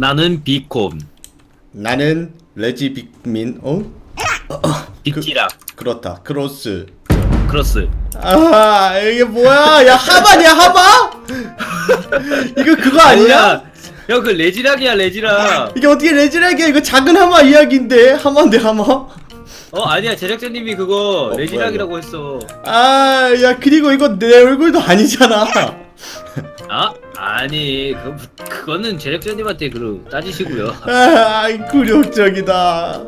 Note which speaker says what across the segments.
Speaker 1: 나는 비콘
Speaker 2: 나는 레지 빅민 어?
Speaker 1: 빅지라.
Speaker 2: 그렇다. 크로스.
Speaker 1: 크로스.
Speaker 2: 아 이게 뭐야? 야 하바냐 하바? 이거 그거 아니야?
Speaker 1: 야 그 레지락이야 레지락.
Speaker 2: 이게 어떻게 레지락이야? 이거 작은 하마 이야기인데? 하마인데 하마?
Speaker 1: 어 아니야. 제작자님이 그거
Speaker 2: 어,
Speaker 1: 레지락이라고 했어.
Speaker 2: 아 야 그리고 이거 내 얼굴도 아니잖아.
Speaker 1: 아 아니. 그 그거는 제작자님한테 그 따지시고요.
Speaker 2: 아 굴욕적이다.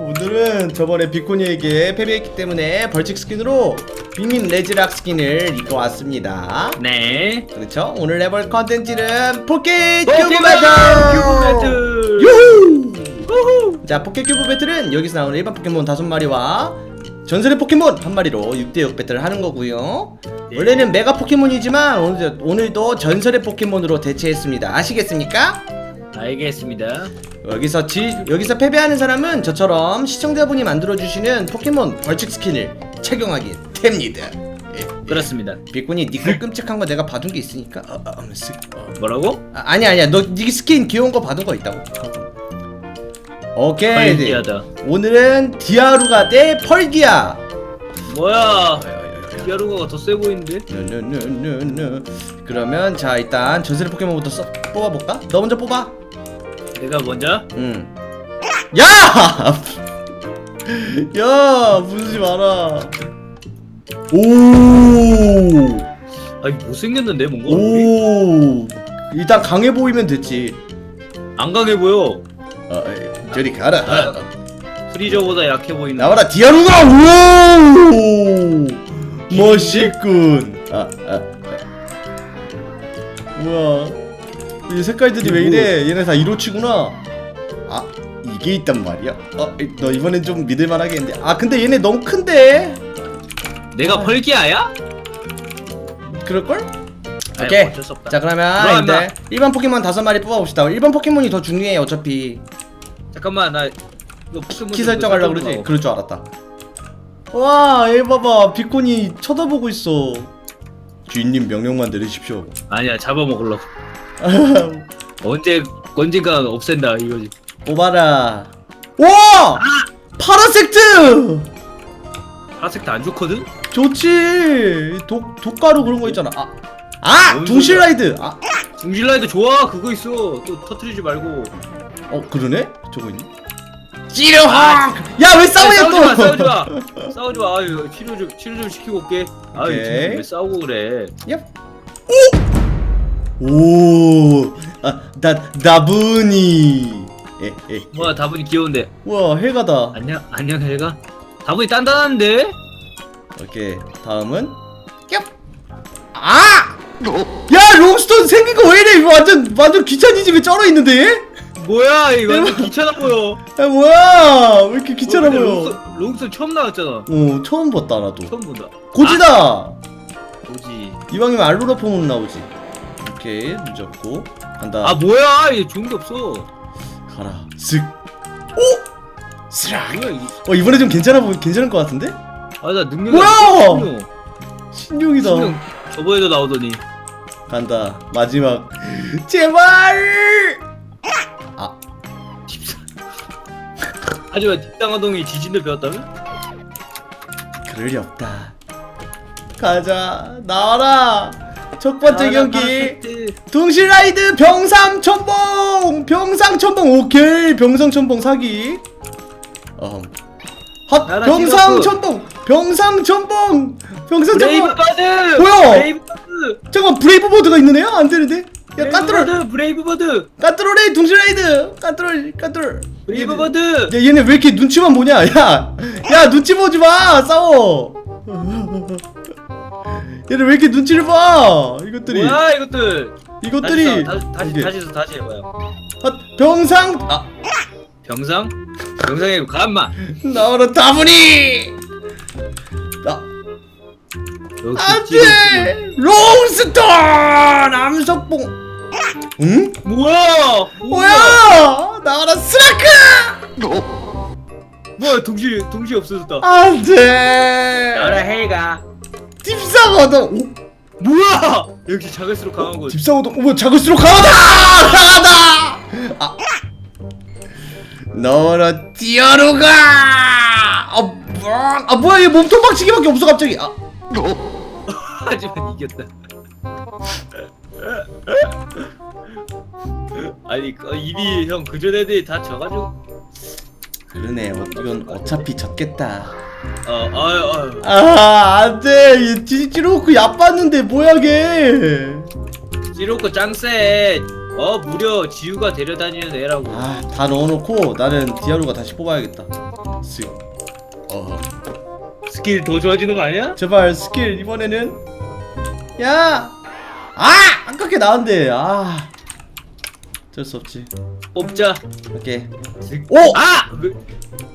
Speaker 2: 오늘은 저번에 비코니에게 패배했기 때문에 벌칙 스킨으로 빅민 레지락 스킨을 입고 왔습니다.
Speaker 1: 네.
Speaker 2: 그렇죠? 오늘 해볼 컨텐츠는 포켓 큐브 배틀! 유후! 자 포켓 큐브 배틀은 여기서 나오는 일반 포켓몬 다섯 마리와 전설의 포켓몬 한 마리로 6대6 배틀을 하는 거고요
Speaker 1: 네.
Speaker 2: 원래는 메가 포켓몬이지만 오늘, 오늘도 전설의 포켓몬으로 대체했습니다 아시겠습니까?
Speaker 1: 알겠습니다
Speaker 2: 여기서 지, 여기서 패배하는 사람은 저처럼 시청자분이 만들어주시는 포켓몬 벌칙 스킨을 착용하게 됩니다 예, 예.
Speaker 1: 그렇습니다
Speaker 2: 비꾼이 니거 끔찍한 거 내가 봐둔 게 있으니까 어, 어, 어, 쓱, 어.
Speaker 1: 뭐라고?
Speaker 2: 아, 아니야 아니야 너 니 스킨 귀여운 거 봐둔 거 있다고 오케이
Speaker 1: 펄기하다
Speaker 2: 오늘은 디아루가 대 펄기야
Speaker 1: 뭐야 디아루가가 더 세 보이는데?
Speaker 2: 누누누누누 그러면 자 일단 전설의 포켓몬부터 써, 뽑아볼까? 너 먼저 뽑아
Speaker 1: 내가 먼저?
Speaker 2: 응 야! 야 부수지 마라 오!
Speaker 1: 아니 못생겼는데 뭔가?
Speaker 2: 오! 일단 강해 보이면 됐지
Speaker 1: 안 강해 보여
Speaker 2: 저리 가라.
Speaker 1: 프리저보다 약해 보이는
Speaker 2: 나와라 디아루가 오! 멋있군. 아, 아, 아. 뭐야 이 색깔들이 왜 이래? 얘네 다 1호치구나. 아 이게 있단 말이야? 어너 이번엔 좀 믿을만하겠는데. 아 근데 얘네 너무 큰데?
Speaker 1: 내가 펄기아야?
Speaker 2: 그럴 걸?
Speaker 1: 아이,
Speaker 2: 오케이.
Speaker 1: 어쩔 수 없다.
Speaker 2: 자 그러면 이제 일반 포켓몬 다섯 마리 뽑아봅시다. 일반 포켓몬이 더 중요해 어차피
Speaker 1: 잠깐만 나 이거 포켓몬 키좀
Speaker 2: 설정하려고
Speaker 1: 설정
Speaker 2: 그러지?
Speaker 1: 좀
Speaker 2: 그럴 줄 알았다 와얘 봐봐 비콘이 쳐다보고 있어 주인님 명령만 내리십시오.
Speaker 1: 아니야 잡아먹으려고 언제 언젠가 없앤다 이거지
Speaker 2: 뽑아라 와! 파라섹트!
Speaker 1: 파색도 안 좋거든?
Speaker 2: 좋지 독, 독가루 그런 거 있잖아 아! 아!
Speaker 1: 뭔
Speaker 2: 둥실라이드! 아!
Speaker 1: 중질라이드 좋아 그거 있어 또 터트리지 말고
Speaker 2: 어 그러네? 저거 있네 찌르하! 야왜 싸우냐
Speaker 1: 싸우지 마
Speaker 2: 또!
Speaker 1: 싸우지 마 싸우지 마 아유 치료 좀 치료 좀 시키고 올게 아유
Speaker 2: 오케이.
Speaker 1: 지금 왜 싸우고 그래
Speaker 2: 얍. 오! 오! 아, 나, 나분이 에, 에.
Speaker 1: 뭐야 다분히 귀여운데
Speaker 2: 우와 헬가다
Speaker 1: 안녕 안녕 헬가 다분히 단단한데
Speaker 2: 오케이 다음은 얍! 아! 야 롱스톤 생긴 거 왜 이래 이거 완전 완전 귀차니지 왜 쩔어 있는데 얘?
Speaker 1: 뭐야 이거 완전 귀찮아 보여.
Speaker 2: 야 뭐야? 왜 이렇게 귀찮아
Speaker 1: 근데
Speaker 2: 보여
Speaker 1: 롱스, 롱스 처음 나왔잖아.
Speaker 2: 어 처음 봤다 나도.
Speaker 1: 처음 본다.
Speaker 2: 고지다!
Speaker 1: 뭐지.
Speaker 2: 이왕이면 알로라 폼은 나오지. 오케이 늦었고. 간다.
Speaker 1: 아 뭐야? 얘 좋은 게 없어.
Speaker 2: 가라. 쓱 오! 스락!
Speaker 1: 뭐야 이게?
Speaker 2: 어 이번에 좀 괜찮아 보이 괜찮을 것 같은데?
Speaker 1: 아나 능력이
Speaker 2: 뭐야!
Speaker 1: 신용.
Speaker 2: 신용이다.
Speaker 1: 신용. 저번에도 나오더니.
Speaker 2: 간다. 마지막. 제발 아.
Speaker 1: 집사. 하지만 뒷땅아동이 지진을 배웠다면?
Speaker 2: 그럴 리 없다. 가자. 나와라. 첫 번째 경기. 둥실라이드 병삼천봉 병상천봉 오케이. 병상천봉 사기. 어. 헛.
Speaker 1: 나라
Speaker 2: 병상천봉 병상천봉 병상천봉
Speaker 1: 브레이브 바드!
Speaker 2: 뭐야?
Speaker 1: 브레이브 바드!
Speaker 2: 잠깐 브레이브 보드가 있는 애야? 안 되는데 야
Speaker 1: 브레이브
Speaker 2: 까뚜롤.
Speaker 1: 바드 브레이브 바드.
Speaker 2: 까뚜롤해 둥실라이드. 까뚜롤 까뚜롤.
Speaker 1: 브레이브
Speaker 2: 얘네-
Speaker 1: 바드.
Speaker 2: 야 얘네 왜 이렇게 눈치만 보냐? 야! 야 눈치 보지 마. 싸워. 얘네 왜 이렇게 눈치를 봐? 이것들이.
Speaker 1: 뭐야 이것들.
Speaker 2: 이것들이.
Speaker 1: 다시 다시
Speaker 2: 이게.
Speaker 1: 다시 다시, 다시 해봐요.
Speaker 2: 아, 병상? 아.
Speaker 1: 병상? 병상에 가만.
Speaker 2: 나와라 다문이. 아 안돼! 롱스톤 암석봉 응?
Speaker 1: 뭐야?
Speaker 2: 뭐야? 나와라 스라크!
Speaker 1: 뭐야 동시 동시 없어졌다.
Speaker 2: 안돼
Speaker 1: 나라 해가.
Speaker 2: 딥사거든. 오?
Speaker 1: 뭐야? 역시 작을수록 강한 거
Speaker 2: 딥사거든. 어머 작을수록 강하다! 강하다! 아. 너라 디아루가! 아, 뭐, 아 뭐야 얘 몸통 박치기밖에 없어 갑자기. 아,
Speaker 1: 하지만 이겼다. 아니 그 입이 형 그전 애들이 다 져가지고
Speaker 2: 그러네 어, 이건 어차피 졌겠다
Speaker 1: 어 아유 아유
Speaker 2: 아 안돼 얘 뒤집어놓고 얕봤는데 뭐야 걔
Speaker 1: 찌로코 짱세 어 무려 지우가 데려다니는 애라고
Speaker 2: 아, 다 넣어놓고 나는 디아루가 다시 뽑아야겠다. 쓱. 어.
Speaker 1: 스킬 더 좋아지는 거 아니야?
Speaker 2: 제발 스킬 이번에는 야! 아! 아깝게 나왔는데. 아. 어쩔 수 없지.
Speaker 1: 뽑자
Speaker 2: 오케이.
Speaker 1: 슥.
Speaker 2: 오!
Speaker 1: 아! 왜,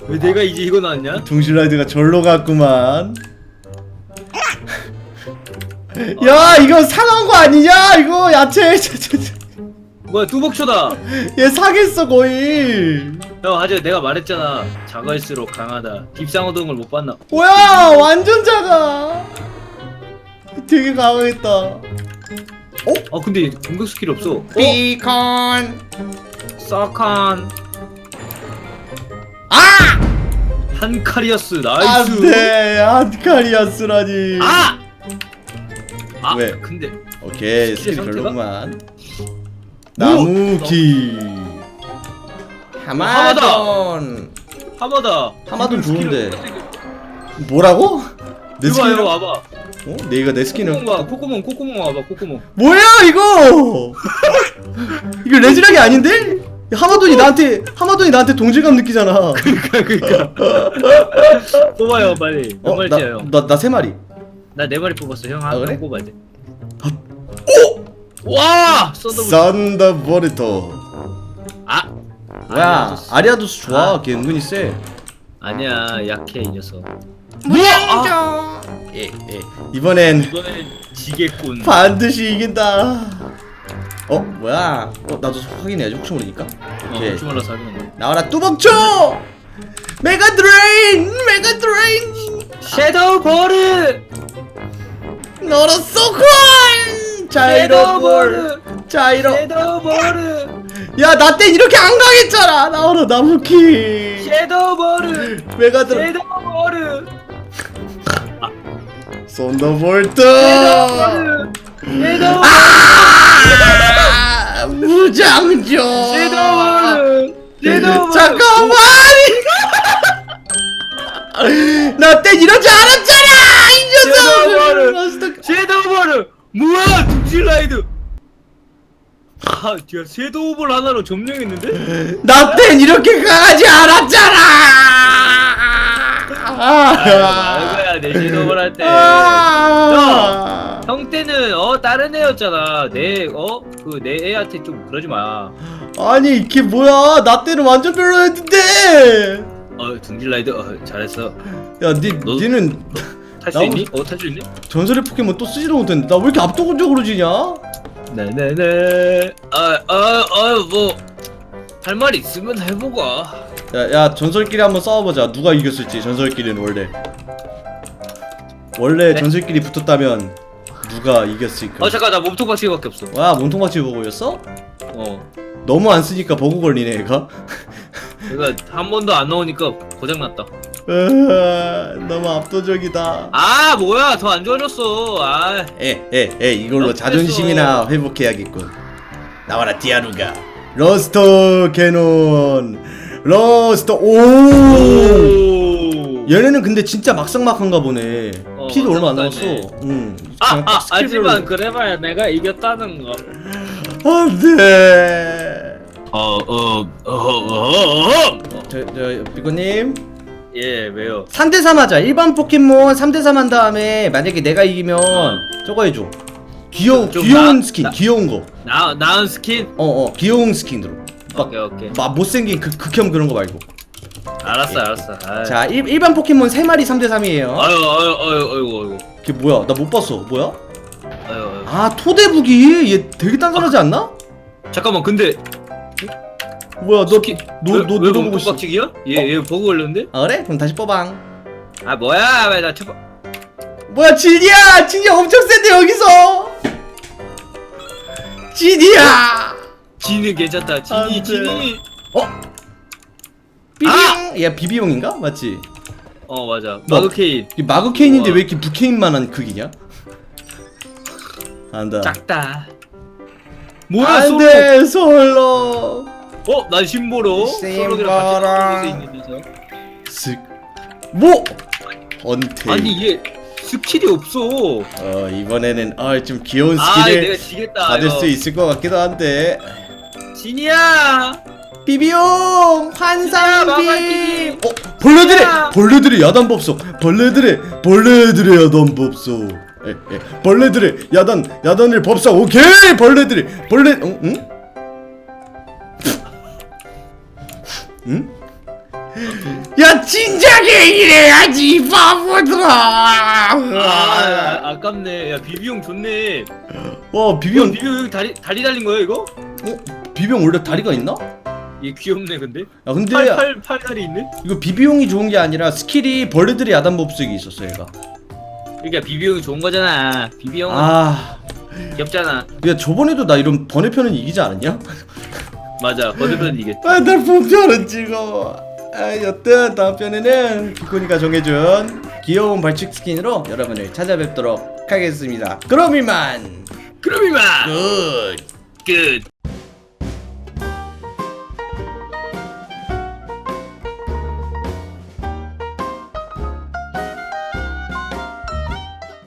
Speaker 1: 왜 내가 이제 이거 나왔냐?
Speaker 2: 둥실라이드가 절로 갔구만. 야, 이거 상한 거 아니냐? 이거 야채.
Speaker 1: 뭐야 뚜벅초다
Speaker 2: 얘 사겠어 거의.
Speaker 1: 형 하재 내가 말했잖아 작을수록 강하다 깁상어동을 못 봤나
Speaker 2: 뭐야? 완전 작아. 되게 강하겠다.
Speaker 1: 아 근데 공격 스킬이 없어 어?
Speaker 2: 비콘.
Speaker 1: 사칸
Speaker 2: 아!
Speaker 1: 한 카리아스 나이스
Speaker 2: 안돼 안카리아스라니
Speaker 1: 아! 아
Speaker 2: 왜?
Speaker 1: 근데
Speaker 2: 오케이
Speaker 1: 스킬
Speaker 2: 스킬
Speaker 1: 상태가?
Speaker 2: 별로구만 나무키 하마돈
Speaker 1: 하마다
Speaker 2: 하마돈 좋은데. 뭐라고? 내
Speaker 1: 이거 봐
Speaker 2: 스킨
Speaker 1: 와봐
Speaker 2: 어? 내가 내 스킨을
Speaker 1: 코코몽 봐 코코몽 코코몽 와봐 코코몽
Speaker 2: 뭐야 이거 이거 레지락이 아닌데? 하마돈이 나한테 하마돈이 나한테 동질감 느끼잖아
Speaker 1: 그니까 그니까 뽑아요 빨리 몇 마리째요 형?
Speaker 2: 어나나 세 마리
Speaker 1: 나 네 마리 뽑았어 형
Speaker 2: 아,
Speaker 1: 한
Speaker 2: 그래?
Speaker 1: 명 뽑아야 돼 오! 와! 썬더볼
Speaker 2: 썬더보르토
Speaker 1: 아!
Speaker 2: 뭐야.
Speaker 1: 아리아도스
Speaker 2: 좋아
Speaker 1: 아.
Speaker 2: 걔 은근히 세
Speaker 1: 아니야 약해 이 녀석
Speaker 2: 뭐야 예, 예. 이번엔
Speaker 1: 이번엔 지겠군
Speaker 2: 반드시 이긴다. 어 뭐야? 어 나도 확인해야지 혹시 모르니까.
Speaker 1: 어
Speaker 2: 오케이.
Speaker 1: 혹시 몰라서 하는 거
Speaker 2: 나와라 뚜벅초. 메가 드레인, 메가 드레인.
Speaker 1: 섀도우 버르!
Speaker 2: 너로 쏘콘. 자이로 볼. 자이로.
Speaker 1: 섀도우 버르!
Speaker 2: 야 나 땐 이렇게 안 강했잖아. 나와라 나무키.
Speaker 1: 섀도우 버르!
Speaker 2: 메가 드레인.
Speaker 1: 섀도우 버르!
Speaker 2: 썬더볼트.
Speaker 1: 섀도우! 섀도우
Speaker 2: 아 무장조.
Speaker 1: 섀도우! 섀도우!
Speaker 2: 잠깐만! 나땐 이러지 않았잖아! 이
Speaker 1: 제발.
Speaker 2: 녀석!
Speaker 1: 섀도우 버르! 뭐야 둥실라이드! 아, 뒤에 섀도우 볼 하나로 점령했는데?
Speaker 2: 나땐 이렇게 강하지 않았잖아!
Speaker 1: 아유, 말거야 내 섀도우 볼할 때.
Speaker 2: 아.
Speaker 1: 형 때는 어 다른 애였잖아. 내 어 그 내 애한테 좀 그러지 마.
Speaker 2: 아니 이게 뭐야? 나 때는 완전 별로였는데.
Speaker 1: 어 둥질라이드 어 잘했어.
Speaker 2: 야, 니
Speaker 1: 너-
Speaker 2: 니는
Speaker 1: 탈 수
Speaker 2: 나무-
Speaker 1: 있니? 어 탈 수 있니?
Speaker 2: 전설의 포켓몬 또 쓰지도 못했는데 나 왜 이렇게 압도적으로 지냐?
Speaker 1: 네네네. 아아아뭐 할 말 있으면 해보고.
Speaker 2: 야, 야 전설끼리 한번 싸워보자. 누가 이겼을지 전설끼리는 원래. 원래
Speaker 1: 네?
Speaker 2: 전설끼리 붙었다면 누가 이겼을까?
Speaker 1: 어 잠깐 나 몸통 박치기밖에 없어.
Speaker 2: 와 몸통같이 보고 였어?
Speaker 1: 어.
Speaker 2: 너무 안 쓰니까 버그 걸리네 얘가.
Speaker 1: 내가 한 번도 안 나오니까 고장 났다.
Speaker 2: 으아, 너무 압도적이다.
Speaker 1: 아 뭐야 더 안 좋아졌어. 아
Speaker 2: 에 에 에 이걸로
Speaker 1: 어땠어?
Speaker 2: 자존심이나 회복해야겠군. 나와라 디아루가. 러스터 캐논. 러스터 오.
Speaker 1: 오.
Speaker 2: 얘네는 근데 진짜 막상막한가 보네.
Speaker 1: 어,
Speaker 2: 피도 얼마 안 남았어. 응.
Speaker 1: 아,
Speaker 2: 그냥
Speaker 1: 아,
Speaker 2: 스킬별로-
Speaker 1: 하지만 그래봐야 내가 이겼다는 거.
Speaker 2: 안돼.
Speaker 1: 어, 어, 어, 어, 어.
Speaker 2: 저 저 비코님
Speaker 1: 예, 왜요?
Speaker 2: 3대3 하자. 일반 포켓몬 3대3 한 다음에 만약에 내가 이기면 저거 해줘. 귀여운
Speaker 1: 좀
Speaker 2: 귀여운
Speaker 1: 나-
Speaker 2: 스킨,
Speaker 1: 나-
Speaker 2: 귀여운 거.
Speaker 1: 나, 나은 스킨?
Speaker 2: 어 어 귀여운 스킨으로. 막,
Speaker 1: 오케이, 오케이.
Speaker 2: 막 못생긴 그 극혐 그런 거 말고.
Speaker 1: 알았어, 알았어. 아유.
Speaker 2: 자 일, 일반 포켓몬 3마리 3대3이에요.
Speaker 1: 아유, 아유, 아유, 아유, 아유,
Speaker 2: 걔 뭐야? 나 못 봤어. 뭐야?
Speaker 1: 아유, 아유.
Speaker 2: 아 토대북이 얘 되게 단단하지 않나?
Speaker 1: 잠깐만, 근데
Speaker 2: 뭐야 너
Speaker 1: 스킨
Speaker 2: 너-
Speaker 1: 왜-
Speaker 2: 너-
Speaker 1: 왜
Speaker 2: 너도 보고
Speaker 1: 몸통
Speaker 2: 있어.
Speaker 1: 박치기야? 얘, 얘 버그 걸렸는데?
Speaker 2: 아 그래? 그럼 다시 뽑아.
Speaker 1: 아, 뭐야? 왜나 쳐봐.
Speaker 2: 뭐야 진이야 진이 엄청 센데 여기서 진이야
Speaker 1: 지는 괜찮다.
Speaker 2: 안 돼.
Speaker 1: 지니.
Speaker 2: 어? 비비용? 야 비비용인가? 맞지?
Speaker 1: 어 맞아.
Speaker 2: 뭐?
Speaker 1: 마그케인.
Speaker 2: 이 마그케인인데
Speaker 1: 우와.
Speaker 2: 왜 이렇게 부케인만한 크기냐? 안다
Speaker 1: 작다. 뭐야 솔로?
Speaker 2: 안돼 솔로!
Speaker 1: 어? 난 심보로. 솔로랑 같이 저
Speaker 2: 쓱뭐? 언테
Speaker 1: 아니 이게 스킬이 없어.
Speaker 2: 어 이번에는 아좀 귀여운
Speaker 1: 아
Speaker 2: 스킬을
Speaker 1: 내가 지겠다
Speaker 2: 받을
Speaker 1: 이거.
Speaker 2: 수 있을 것 같기도 한데.
Speaker 1: 진이야
Speaker 2: 비비용 환상빔 어 벌레들의
Speaker 1: 야.
Speaker 2: 벌레들의 야단법석 벌레들의 벌레들의 야단법석 에, 에, 벌레들의 야단 야단을 법석 오케이 벌레들의 벌레 어, 응? 응? 야 진작에 이래야지 바보들아
Speaker 1: 아 아깝네 야 비비용 좋네
Speaker 2: 와
Speaker 1: 비비용
Speaker 2: 비비용
Speaker 1: 비비용 여기 다리 다리 달린 거야 이거?
Speaker 2: 어? 비비용 원래 다리가 있나?
Speaker 1: 얘 귀엽네 근데?
Speaker 2: 야 근데
Speaker 1: 팔팔 팔 다리 있네
Speaker 2: 이거 비비용이 좋은 게 아니라 스킬이 벌레들의 야단법석이 있었어 얘가.
Speaker 1: 그러니까 비비용이 좋은 거잖아. 비비용은
Speaker 2: 아.
Speaker 1: 귀엽잖아.
Speaker 2: 야 저번에도 나 이런 번외편은 이기지 않았냐?
Speaker 1: 맞아 거듭은 이게
Speaker 2: 아날 본편은 찍어 아 여튼 다음 편에는 비코니가 정해준 귀여운 벌칙 스킨으로 여러분을 찾아뵙도록 하겠습니다. 그럼 이만.
Speaker 1: 그럼 이만.
Speaker 2: 굿
Speaker 1: 끝